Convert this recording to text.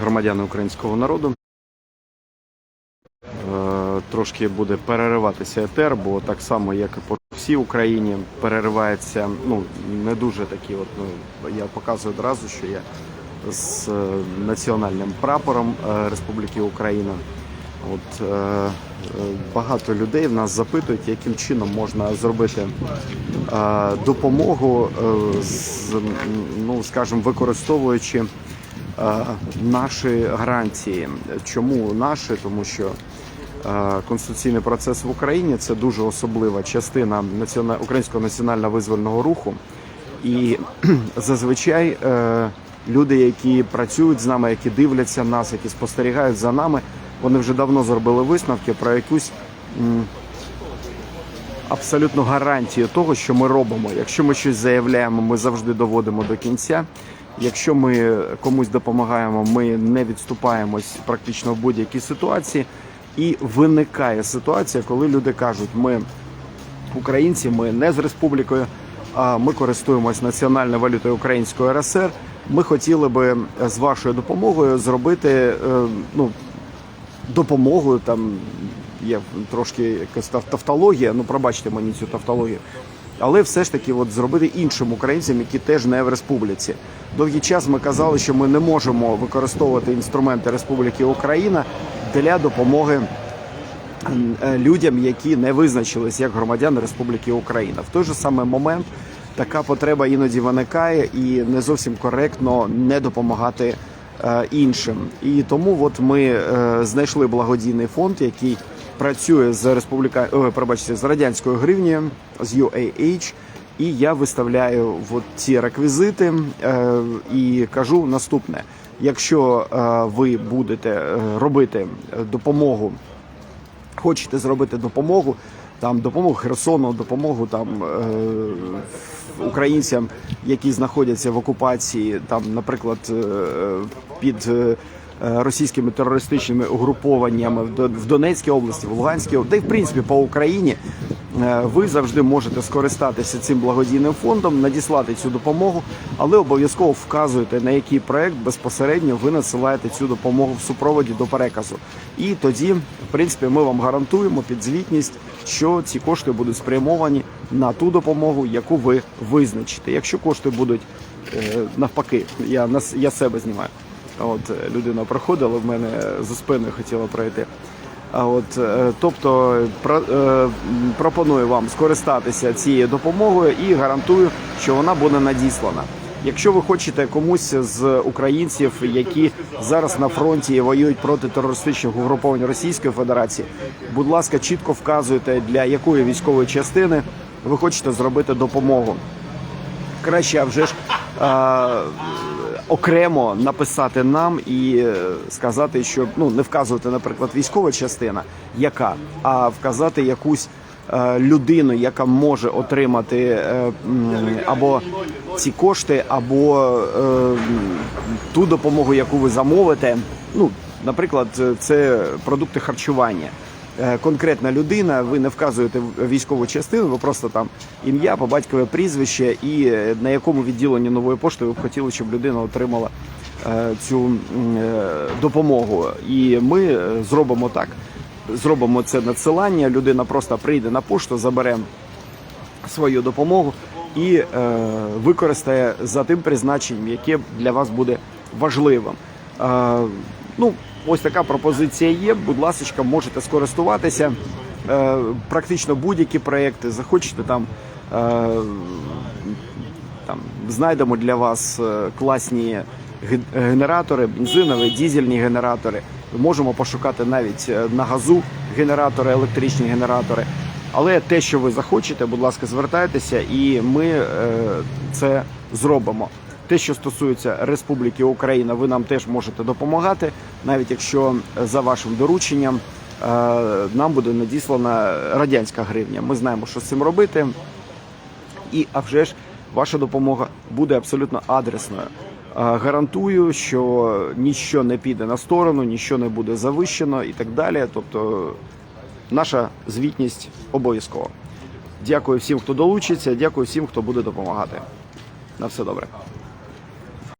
громадяни українського народу. Е, Трошки буде перериватися етер, бо так само, як і по всій Україні, переривається ну не дуже такі. От ну я показую одразу, що я з е, національним прапором е, Республіки Україна. От багато людей в нас запитують, яким чином можна зробити допомогу, з, ну скажімо, використовуючи наші гарантії. Чому наші? Тому що е, конституційний процес в Україні це дуже особлива частина українського національно-визвольного руху. І зазвичай е, люди, які працюють з нами, які дивляться нас, які спостерігають за нами, вони вже давно зробили висновки про якусь м, абсолютну гарантію того, що ми робимо. Якщо ми щось заявляємо, ми завжди доводимо до кінця. Якщо ми комусь допомагаємо, ми не відступаємось практично в будь-якій ситуації. І виникає ситуація, коли люди кажуть, ми українці, ми не з республікою, а ми користуємось національною валютою Української РСР. Ми хотіли би з вашою допомогою зробити е, ну, допомогою. Там є трошки якась тавтологія, ну пробачте мені цю тавтологію. Але все ж таки, от зробити іншим українцям, які теж не в республіці. Довгий час ми казали, що ми не можемо використовувати інструменти Республіки Україна для допомоги е, людям, які не визначились як громадяни Республіки Україна. В той же самий момент така потреба іноді виникає і не зовсім коректно не допомагати е, іншим. І тому от ми е, знайшли благодійний фонд, який працює з республіка, о, пробачте, з радянською гривнею, з UAH. І я виставляю от ці реквізити е, і кажу наступне: якщо е, ви будете е, робити е, допомогу хочете зробити допомогу, там допомогу Херсону, допомогу там е, українцям, які знаходяться в окупації, там, наприклад, е, під е, російськими терористичними угрупованнями в Дон- Донецькій області, в Луганській та й в принципі по Україні. е, Ви завжди можете скористатися цим благодійним фондом, надіслати цю допомогу, але обов'язково вказуєте на який проект безпосередньо ви надсилаєте цю допомогу в супроводі до переказу. І тоді, в принципі, ми вам гарантуємо підзвітність, що ці кошти будуть спрямовані на ту допомогу, яку ви визначите. Якщо кошти будуть е, навпаки, я я себе знімаю. От е, людина проходила в мене за спиною хотіла пройти. А от, е, тобто про, е, пропоную вам скористатися цією допомогою і гарантую, що вона буде надіслана. Якщо ви хочете комусь з українців, які зараз на фронті воюють проти терористичних угруповань Російської Федерації, будь ласка, чітко вказуйте для якої військової частини ви хочете зробити допомогу. Краще а вже ж е, окремо написати нам і е, сказати, що ну не вказувати, наприклад, військова частина, яка, а вказати якусь е, людину, яка може отримати е, або ці кошти, або ту допомогу, яку ви замовите. Ну, наприклад, це продукти харчування конкретна людина, ви не вказуєте військову частину, ви просто там ім'я, по батькове прізвище і е, на якому відділенні нової пошти ви б хотіли, щоб людина отримала е, цю е, допомогу. І ми е, зробимо так. Зробимо це надсилання. Людина просто прийде на пошту, забере свою допомогу і е, використає за тим призначенням, яке для вас буде важливим. Е, ну, ось така пропозиція є. Будь ласка, можете скористуватися. Е, практично будь-які проекти захочете там. Е, там знайдемо для вас е, класні генератори, бензинові, дізельні генератори. Можемо пошукати навіть на газу генератори, електричні генератори. Але те, що ви захочете, будь ласка, звертайтеся, і ми це зробимо. Те, що стосується Республіки Україна, ви нам теж можете допомагати, навіть якщо е, за вашим дорученням е, нам буде надіслана радянська гривня. Ми знаємо, що з цим робити. І а вже ж ваша допомога буде абсолютно адресною. Е, Гарантую, що ніщо не піде на сторону, ніщо не буде завищено і так далі. Тобто, наша звітність обов'язково. Дякую всім, хто долучиться. Дякую всім, хто буде допомагати. На все добре.